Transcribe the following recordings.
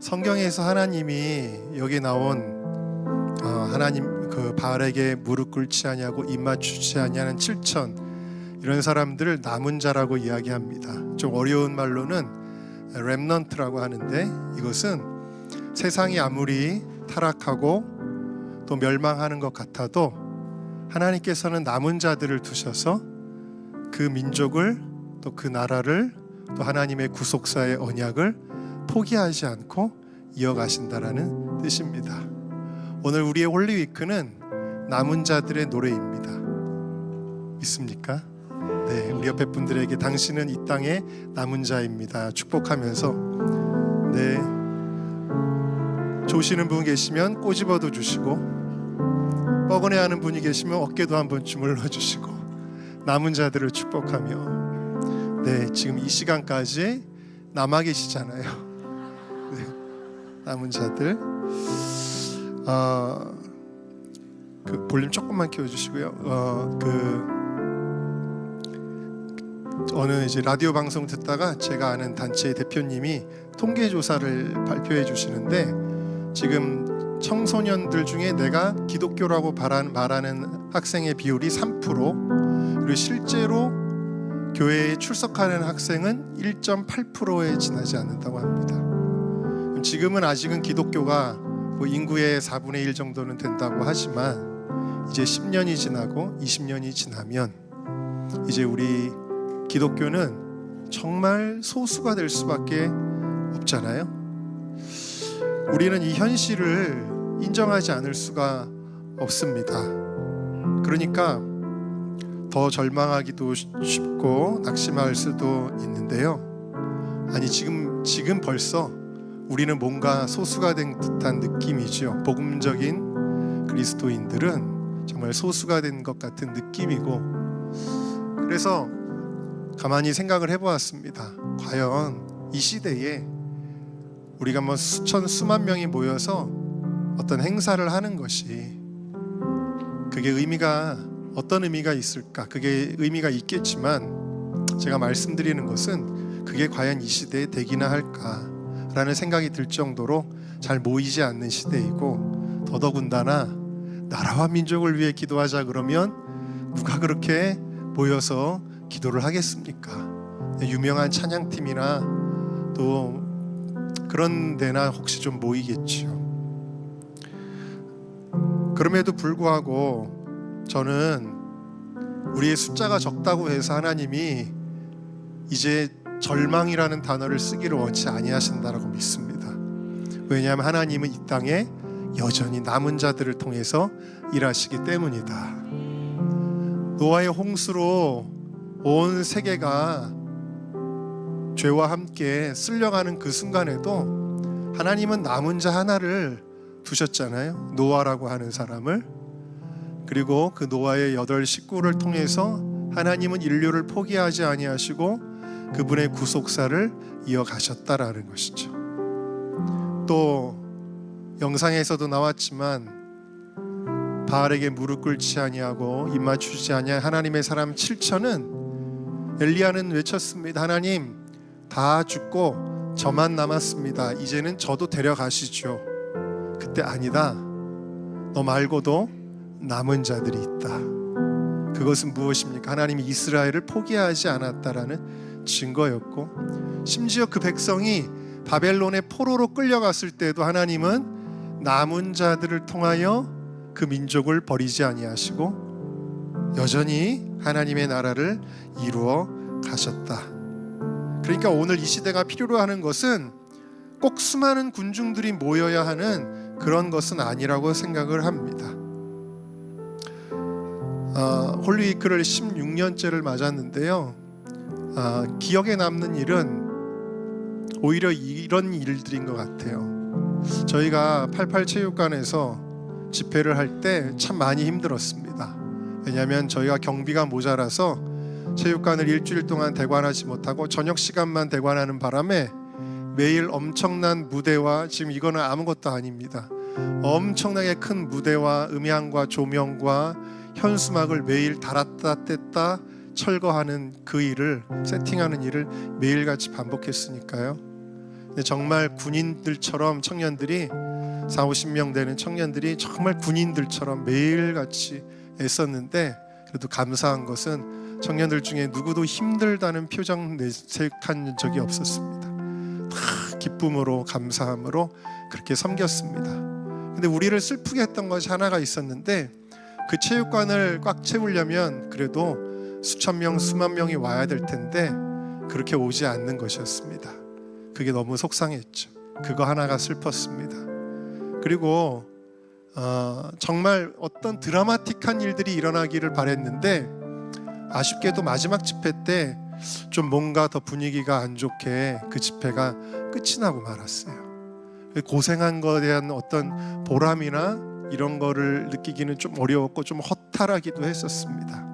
성경에서 하나님이 여기 나온 어, 하나님 그 바알에게 무릎 꿇지 아니하고 입 맞추지 아니하는 7천 이런 사람들을 남은 자라고 이야기합니다. 좀 어려운 말로는 렘넌트라고 하는데 이것은 세상이 아무리 타락하고 또 멸망하는 것 같아도 하나님께서는 남은 자들을 두셔서 그 민족을 또 그 나라를 또 하나님의 구속사의 언약을 포기하지 않고 이어가신다라는 뜻입니다. 오늘 우리의 홀리위크는 남은 자들의 노래입니다. 믿습니까? 네, 우리 옆에 분들에게 당신은 이 땅의 남은 자입니다. 축복하면서 네 조시는 분 계시면 꼬집어도 주시고 뻐근해하는 분이 계시면 어깨도 한번 주물러 주시고 남은 자들을 축복하며 네 지금 이 시간까지 남아 계시잖아요. 네, 남은 자들 어, 그 볼륨 조금만 키워주시고요. 어, 그 어느 이제 라디오 방송 듣다가 제가 아는 단체의 대표님이 통계 조사를 발표해 주시는데 지금 청소년들 중에 내가 기독교라고 말하는 학생의 비율이 3% 그리고 실제로 교회에 출석하는 학생은 1.8%에 지나지 않는다고 합니다. 지금은 아직은 기독교가 뭐 인구의 4분의 1 정도는 된다고 하지만 이제 10년이 지나고 20년이 지나면 이제 우리 기독교는 정말 소수가 될 수밖에 없잖아요. 우리는 이 현실을 인정하지 않을 수가 없습니다. 그러니까 더 절망하기도 쉽고 낙심할 수도 있는데요. 아니 지금 지금 벌써 우리는 뭔가 소수가 된 듯한 느낌이죠. 복음적인 그리스도인들은 정말 소수가 된 것 같은 느낌이고 그래서 가만히 생각을 해보았습니다. 과연 이 시대에 우리가 뭐 수천 수만 명이 모여서 어떤 행사를 하는 것이 그게 의미가 어떤 의미가 있을까? 그게 의미가 있겠지만 제가 말씀드리는 것은 그게 과연 이 시대에 되기나 할까 라는 생각이 들 정도로 잘 모이지 않는 시대이고 더더군다나 나라와 민족을 위해 기도하자 그러면 누가 그렇게 모여서 기도를 하겠습니까? 유명한 찬양팀이나 또 그런 데나 혹시 좀 모이겠지요. 그럼에도 불구하고 저는 우리의 숫자가 적다고 해서 하나님이 이제 절망이라는 단어를 쓰기를 원치 아니하신다라고 믿습니다. 왜냐하면 하나님은 이 땅에 여전히 남은 자들을 통해서 일하시기 때문이다. 노아의 홍수로 온 세계가 죄와 함께 쓸려가는 그 순간에도 하나님은 남은 자 하나를 두셨잖아요. 노아라고 하는 사람을 그리고 그 노아의 여덟 식구를 통해서 하나님은 인류를 포기하지 아니하시고 그분의 구속사를 이어가셨다라는 것이죠. 또 영상에서도 나왔지만 바알에게 무릎 꿇지 아니하고 입 맞추지 아니한 하나님의 사람 7천은 엘리야는 외쳤습니다. 하나님 다 죽고 저만 남았습니다. 이제는 저도 데려가시죠. 그때 아니다. 너 말고도 남은 자들이 있다. 그것은 무엇입니까? 하나님이 이스라엘을 포기하지 않았다라는 증거였고 심지어 그 백성이 바벨론의 포로로 끌려갔을 때도 하나님은 남은 자들을 통하여 그 민족을 버리지 아니하시고 여전히 하나님의 나라를 이루어 가셨다. 그러니까 오늘 이 시대가 필요로 하는 것은 꼭 수많은 군중들이 모여야 하는 그런 것은 아니라고 생각을 합니다. 어, 홀리위크를 16년째를 맞았는데요. 어, 기억에 남는 일은 오히려 이런 일들인 것 같아요. 저희가 88 체육관에서 집회를 할 때 참 많이 힘들었습니다. 왜냐하면 저희가 경비가 모자라서 체육관을 일주일 동안 대관하지 못하고 저녁 시간만 대관하는 바람에 매일 엄청난 무대와 지금 이거는 아무것도 아닙니다. 엄청나게 큰 무대와 음향과 조명과 현수막을 매일 달았다 뗐다 철거하는 그 일을 세팅하는 일을 매일같이 반복했으니까요. 정말 군인들처럼 청년들이 4, 50명 되는 청년들이 정말 군인들처럼 매일같이 애썼는데 그래도 감사한 것은 청년들 중에 누구도 힘들다는 표정 내색한 적이 없었습니다. 다 기쁨으로 감사함으로 그렇게 섬겼습니다. 근데 우리를 슬프게 했던 것이 하나가 있었는데 그 체육관을 꽉 채우려면 그래도 수천 명, 수만 명이 와야 될 텐데 그렇게 오지 않는 것이었습니다. 그게 너무 속상했죠. 그거 하나가 슬펐습니다. 그리고 어, 정말 어떤 드라마틱한 일들이 일어나기를 바랬는데 아쉽게도 마지막 집회 때 좀 뭔가 더 분위기가 안 좋게 그 집회가 끝이 나고 말았어요. 고생한 것에 대한 어떤 보람이나 이런 거를 느끼기는 좀 어려웠고 좀 허탈하기도 했었습니다.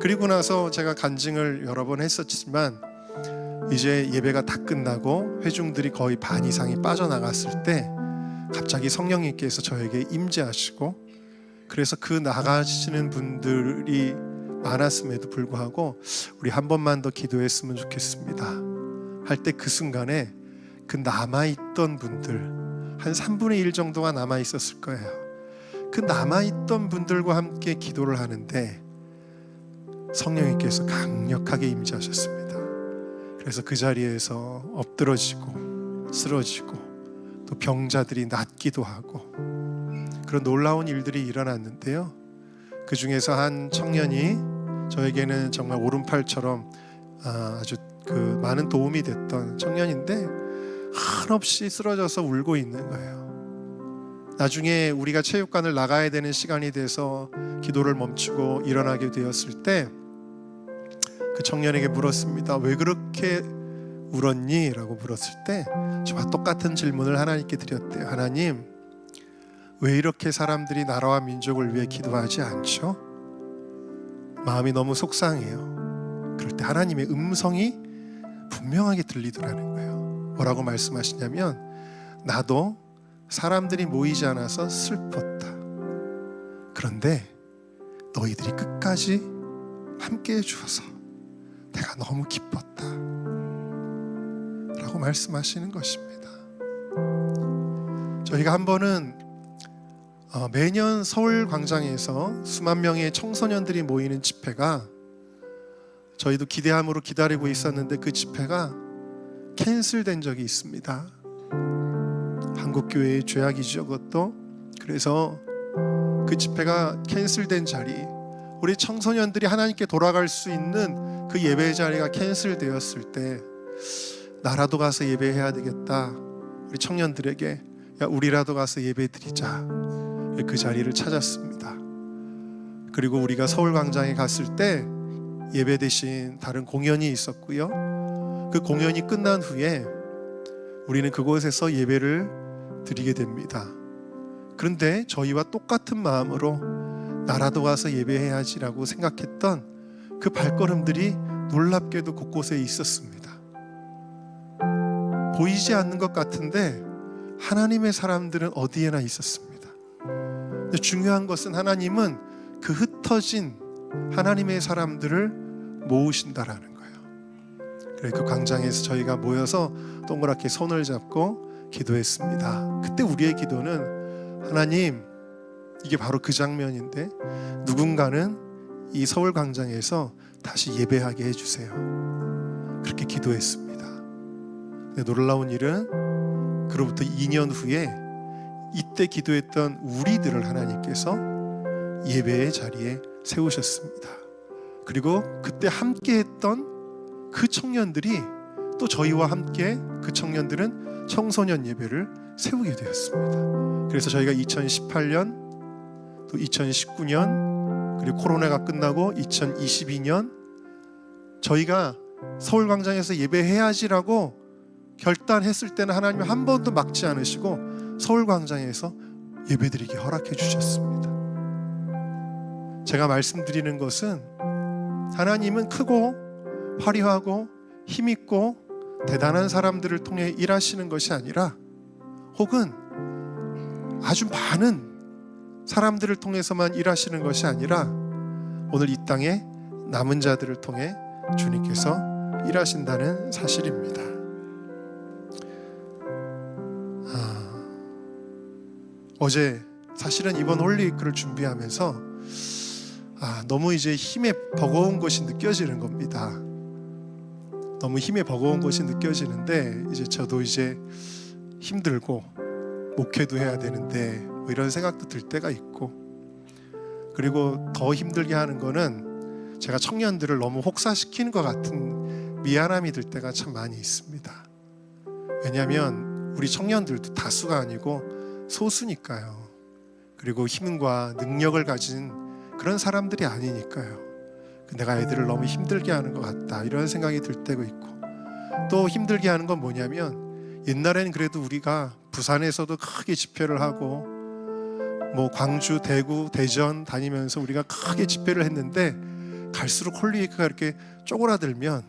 그리고 나서 제가 간증을 여러 번 했었지만 이제 예배가 다 끝나고 회중들이 거의 반 이상이 빠져나갔을 때 갑자기 성령님께서 저에게 임재하시고 그래서 그 나가시는 분들이 많았음에도 불구하고 우리 한 번만 더 기도했으면 좋겠습니다. 할 때 그 순간에 그 남아 있던 분들 한 3분의 1 정도가 남아 있었을 거예요. 그 남아 있던 분들과 함께 기도를 하는데 성령님께서 강력하게 임재하셨습니다. 그래서 그 자리에서 엎드러지고 쓰러지고 또 병자들이 낫기도 하고 그런 놀라운 일들이 일어났는데요. 그 중에서 한 청년이 저에게는 정말 오른팔처럼 아, 아주 그 많은 도움이 됐던 청년인데 한없이 쓰러져서 울고 있는 거예요. 나중에 우리가 체육관을 나가야 되는 시간이 돼서 기도를 멈추고 일어나게 되었을 때 그 청년에게 물었습니다. 왜 그렇게 울었니? 라고 물었을 때 저와 똑같은 질문을 하나님께 드렸대요. 하나님, 왜 이렇게 사람들이 나라와 민족을 위해 기도하지 않죠? 마음이 너무 속상해요. 그럴 때 하나님의 음성이 분명하게 들리더라는 거예요. 뭐라고 말씀하시냐면 나도 사람들이 모이지 않아서 슬펐다. 그런데 너희들이 끝까지 함께 해주어서 내가 너무 기뻤다. 라고 말씀하시는 것입니다. 저희가 한 번은 어, 매년 서울 광장에서 수만 명의 청소년들이 모이는 집회가 저희도 기대함으로 기다리고 있었는데 그 집회가 캔슬된 적이 있습니다. 한국 교회의 죄악이죠, 그것도. 그래서 그 집회가 캔슬된 자리, 우리 청소년들이 하나님께 돌아갈 수 있는 그 예배 자리가 캔슬되었을 때 나라도 가서 예배해야 되겠다. 우리 청년들에게 야 우리라도 가서 예배 드리자. 그 자리를 찾았습니다. 그리고 우리가 서울 광장에 갔을 때 예배 대신 다른 공연이 있었고요. 그 공연이 끝난 후에 우리는 그곳에서 예배를 드리게 됩니다. 그런데 저희와 똑같은 마음으로 나라도 가서 예배해야지라고 생각했던 그 발걸음들이 놀랍게도 곳곳에 있었습니다. 보이지 않는 것 같은데 하나님의 사람들은 어디에나 있었습니다. 중요한 것은 하나님은 그 흩어진 하나님의 사람들을 모으신다라는 거예요. 그래 그 광장에서 저희가 모여서 동그랗게 손을 잡고 기도했습니다. 그때 우리의 기도는 하나님 이게 바로 그 장면인데 누군가는 이 서울 광장에서 다시 예배하게 해주세요. 그렇게 기도했습니다. 근데 놀라운 일은 그로부터 2년 후에 이때 기도했던 우리들을 하나님께서 예배의 자리에 세우셨습니다. 그리고 그때 함께 했던 그 청년들이 또 저희와 함께 그 청년들은 청소년 예배를 세우게 되었습니다. 그래서 저희가 2018년 또 2019년 그리고 코로나가 끝나고 2022년 저희가 서울 광장에서 예배해야지라고 결단했을 때는 하나님 한 번도 막지 않으시고 서울 광장에서 예배드리기 허락해 주셨습니다. 제가 말씀드리는 것은 하나님은 크고 화려하고 힘있고 대단한 사람들을 통해 일하시는 것이 아니라 혹은 아주 많은 사람들을 통해서만 일하시는 것이 아니라 오늘 이 땅에 남은 자들을 통해 주님께서 일하신다는 사실입니다. 아, 어제 사실은 이번 홀리위크를 준비하면서 아, 너무 이제 힘에 버거운 것이 느껴지는 겁니다. 너무 힘에 버거운 것이 느껴지는데 이제 저도 이제 힘들고 목회도 해야 되는데 뭐 이런 생각도 들 때가 있고 그리고 더 힘들게 하는 거는 제가 청년들을 너무 혹사시키는 것 같은 미안함이 들 때가 참 많이 있습니다. 왜냐하면 우리 청년들도 다수가 아니고 소수니까요. 그리고 힘과 능력을 가진 그런 사람들이 아니니까요. 내가 애들을 너무 힘들게 하는 것 같다 이런 생각이 들 때도 있고 또 힘들게 하는 건 뭐냐면 옛날에는 그래도 우리가 부산에서도 크게 집회를 하고 뭐 광주, 대구, 대전 다니면서 우리가 크게 집회를 했는데 갈수록 홀리웨이크가 이렇게 쪼그라들면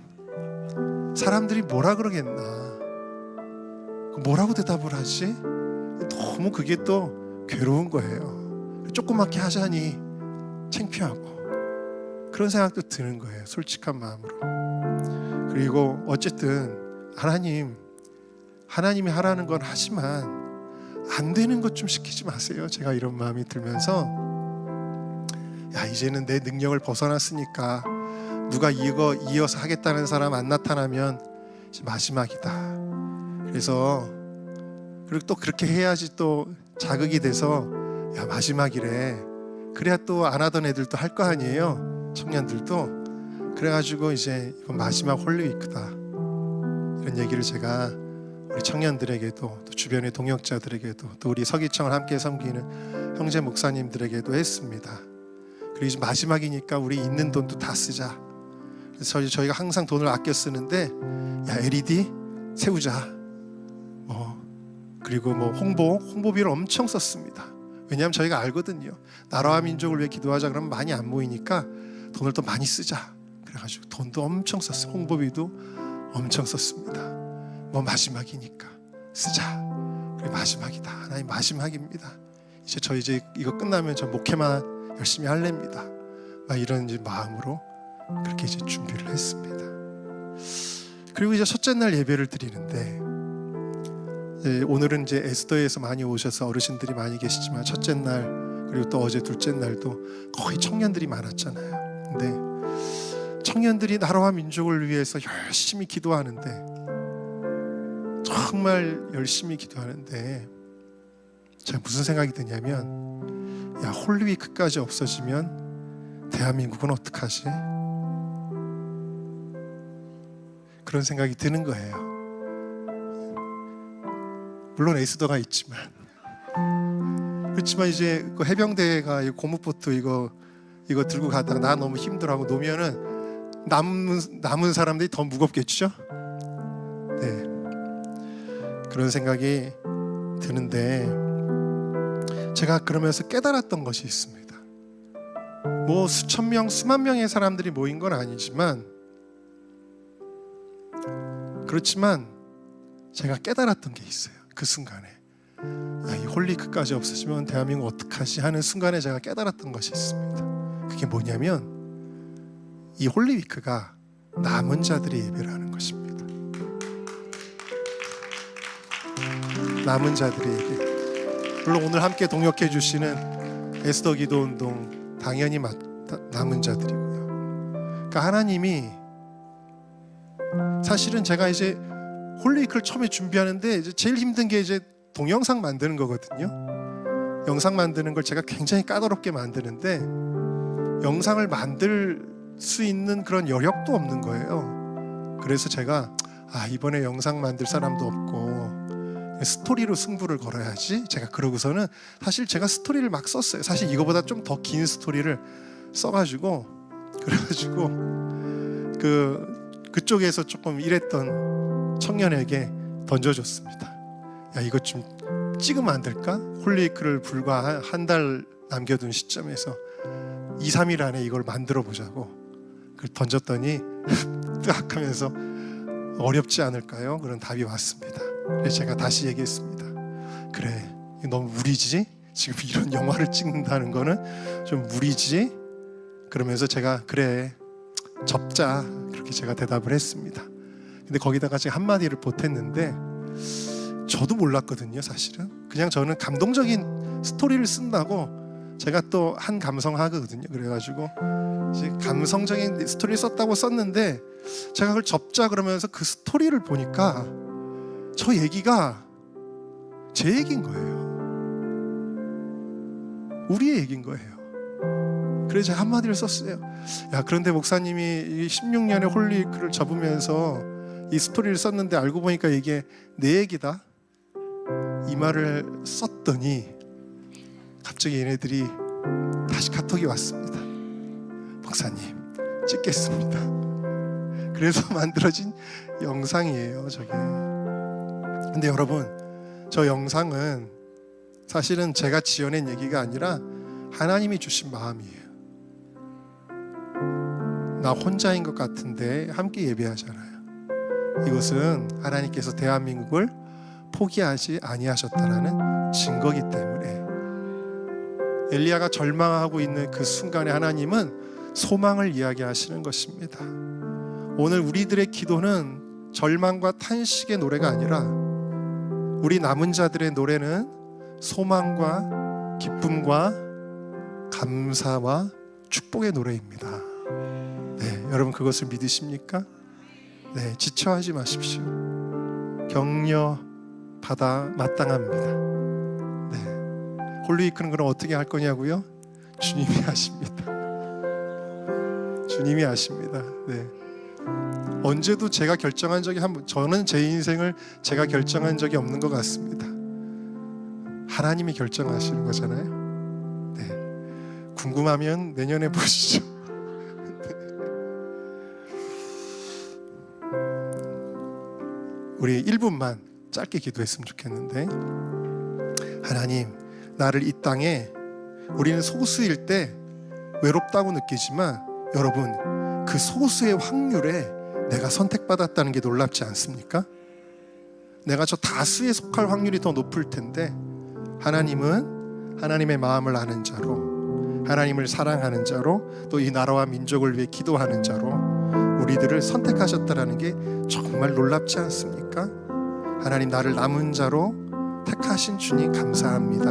사람들이 뭐라 그러겠나 뭐라고 대답을 하지? 너무 그게 또 괴로운 거예요. 조그맣게 하자니 창피하고 그런 생각도 드는 거예요. 솔직한 마음으로. 그리고 어쨌든 하나님 하나님이 하라는 건 하지만 안 되는 것 좀 시키지 마세요. 제가 이런 마음이 들면서 야 이제는 내 능력을 벗어났으니까 누가 이거 이어서 하겠다는 사람 안 나타나면 마지막이다. 그래서 그리고 또 그렇게 해야지 또 자극이 돼서 야 마지막이래. 그래야 또 안 하던 애들도 할 거 아니에요. 청년들도 그래가지고 이제 이번 마지막 홀리위크다 이런 얘기를 제가 우리 청년들에게도 또 주변의 동역자들에게도 또 우리 서기청을 함께 섬기는 형제 목사님들에게도 했습니다. 그리고 이제 마지막이니까 우리 있는 돈도 다 쓰자. 그래서 저희- 저희가 항상 돈을 아껴 쓰는데 야 LED 세우자. 뭐 그리고 뭐 홍보 홍보비를 엄청 썼습니다. 왜냐하면 저희가 알거든요. 나라와 민족을 위해 기도하자 그러면 많이 안 모이니까 돈을 또 많이 쓰자. 그래가지고 돈도 엄청 썼어요. 홍보비도 엄청 썼습니다. 뭐 마지막이니까 쓰자. 그래 마지막이다. 하나님 마지막입니다. 이제 저 이제 이거 끝나면 저 목회만 열심히 할랍니다. 막 이런 이제 마음으로 그렇게 이제 준비를 했습니다. 그리고 이제 첫째 날 예배를 드리는데 예, 오늘은 이제 에스더에서 많이 오셔서 어르신들이 많이 계시지만 첫째 날 그리고 또 어제 둘째 날도 거의 청년들이 많았잖아요. 근데 청년들이 나라와 민족을 위해서 열심히 기도하는데 정말 열심히 기도하는데 제가 무슨 생각이 드냐면 야 홀리위크까지 없어지면 대한민국은 어떡하지? 그런 생각이 드는 거예요. 물론 에스더가 있지만 그렇지만 이제 그 해병대가 이 고무보트 이거 이거 들고 가다가 나 너무 힘들어하고 놓으면은 남은 남은 사람들이 더 무겁겠죠? 네 그런 생각이 드는데 제가 그러면서 깨달았던 것이 있습니다. 뭐 수천 명, 수만 명의 사람들이 모인 건 아니지만 그렇지만 제가 깨달았던 게 있어요. 그 순간에 야, 이 홀리크까지 없어지면 대한민국 어떡하지 하는 순간에 제가 깨달았던 것이 있습니다. 그게 뭐냐면 이 홀리위크가 남은 자들의 예배를 하는 것입니다. 남은 예배. 물론 오늘 함께 동역해 주시는 에스더 기도 운동 당연히 맞, 남은 자들이고요. 그러니까 하나님이 사실은 제가 이제 홀리위크를 처음에 준비하는데 이제 제일 힘든 게 이제 동영상 만드는 거거든요. 영상 만드는 걸 제가 굉장히 까다롭게 만드는데 영상을 만들 수 있는 그런 여력도 없는 거예요. 그래서 제가 아 이번에 영상 만들 사람도 없고 스토리로 승부를 걸어야지. 제가 그러고서는 사실 제가 스토리를 막 썼어요. 사실 이거보다 좀 더 긴 스토리를 써가지고 그래가지고 그 그쪽에서 조금 일했던 청년에게 던져줬습니다. 야 이거 좀 찍으면 안 될까? 홀리크를 불과 한 달 남겨둔 시점에서 2, 3일 안에 이걸 만들어 보자고 그걸 던졌더니 뜨악하면서 어렵지 않을까요? 그런 답이 왔습니다. 그래서 제가 다시 얘기했습니다. 그래, 너무 무리지? 지금 이런 영화를 찍는다는 거는 좀 무리지? 그러면서 제가 그래 접자 그렇게 제가 대답을 했습니다. 근데 거기다가 제가 한마디를 보탰는데 저도 몰랐거든요, 사실은. 그냥 저는 감동적인 스토리를 쓴다고 제가 또 한 감성 하거든요. 그래가지고 이제 감성적인 스토리를 썼다고 썼는데 제가 그걸 접자 그러면서 그 스토리를 보니까 저 얘기가 제 얘기인 거예요. 우리의 얘기인 거예요. 그래서 제가 한마디를 썼어요. 야 그런데 목사님이 이 16년의 홀리크를 접으면서 이 스토리를 썼는데 알고 보니까 이게 내 얘기다. 이 말을 썼더니 갑자기 얘네들이 다시 카톡이 왔습니다. 목사님 찍겠습니다. 그래서 만들어진 영상이에요. 저게. 근데 여러분 저 영상은 사실은 제가 지어낸 얘기가 아니라 하나님이 주신 마음이에요. 나 혼자인 것 같은데 함께 예배하잖아요. 이것은 하나님께서 대한민국을 포기하지 아니하셨다라는 증거기 때문에 엘리야가 절망하고 있는 그 순간에 하나님은 소망을 이야기하시는 것입니다. 오늘 우리들의 기도는 절망과 탄식의 노래가 아니라 우리 남은 자들의 노래는 소망과 기쁨과 감사와 축복의 노래입니다. 네, 여러분 그것을 믿으십니까? 네, 지쳐하지 마십시오. 격려 받아 마땅합니다. 네, 홀리위크는 그럼 어떻게 할 거냐고요? 주님이 하십니다. 주님이 아십니다. 네. 언제도 제가 결정한 적이 한 번, 저는 제 인생을 제가 결정한 적이 없는 것 같습니다. 하나님이 결정하시는 거잖아요. 네. 궁금하면 내년에 보시죠. 우리 1분만 짧게 기도했으면 좋겠는데 하나님 나를 이 땅에 우리는 소수일 때 외롭다고 느끼지만 여러분 그 소수의 확률에 내가 선택받았다는 게 놀랍지 않습니까? 내가 저 다수에 속할 확률이 더 높을 텐데 하나님은 하나님의 마음을 아는 자로 하나님을 사랑하는 자로 또 이 나라와 민족을 위해 기도하는 자로 우리들을 선택하셨다라는 게 정말 놀랍지 않습니까? 하나님 나를 남은 자로 택하신 주님 감사합니다.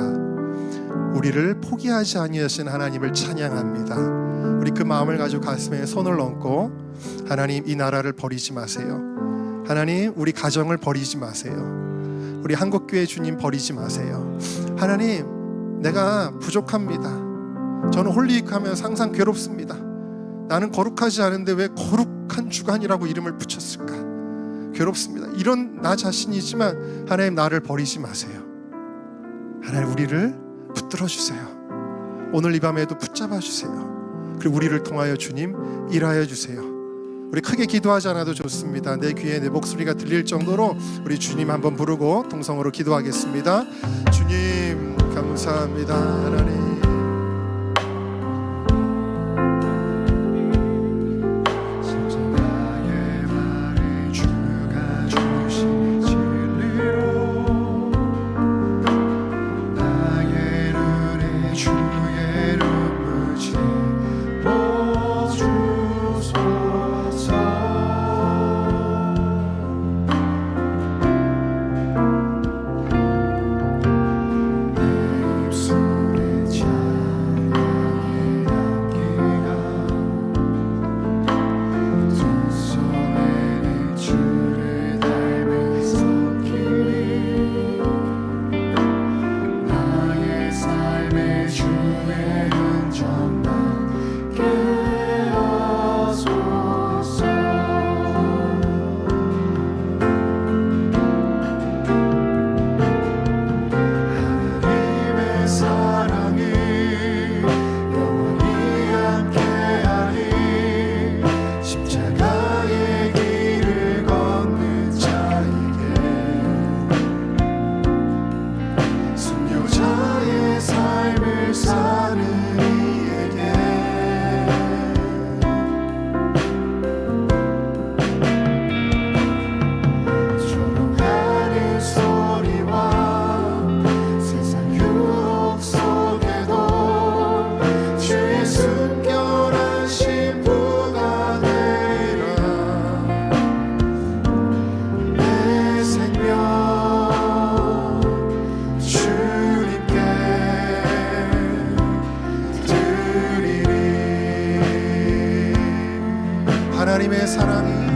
우리를 포기하지 아니하신 하나님을 찬양합니다. 우리 그 마음을 가지고 가슴에 손을 얹고 하나님 이 나라를 버리지 마세요. 하나님 우리 가정을 버리지 마세요. 우리 한국교회 주님 버리지 마세요. 하나님 내가 부족합니다. 저는 홀리익하면 항상 괴롭습니다. 나는 거룩하지 않은데 왜 거룩한 주간이라고 이름을 붙였을까? 괴롭습니다. 이런 나 자신이지만 하나님 나를 버리지 마세요. 하나님 우리를 붙들어 주세요. 오늘 이 밤에도 붙잡아 주세요. 그리고 우리를 통하여 주님 일하여 주세요. 우리 크게 기도하지 않아도 좋습니다. 내 귀에 내 목소리가 들릴 정도로 우리 주님 한번 부르고 동성으로 기도하겠습니다. 주님 감사합니다. 하나님. 하나님의 사랑이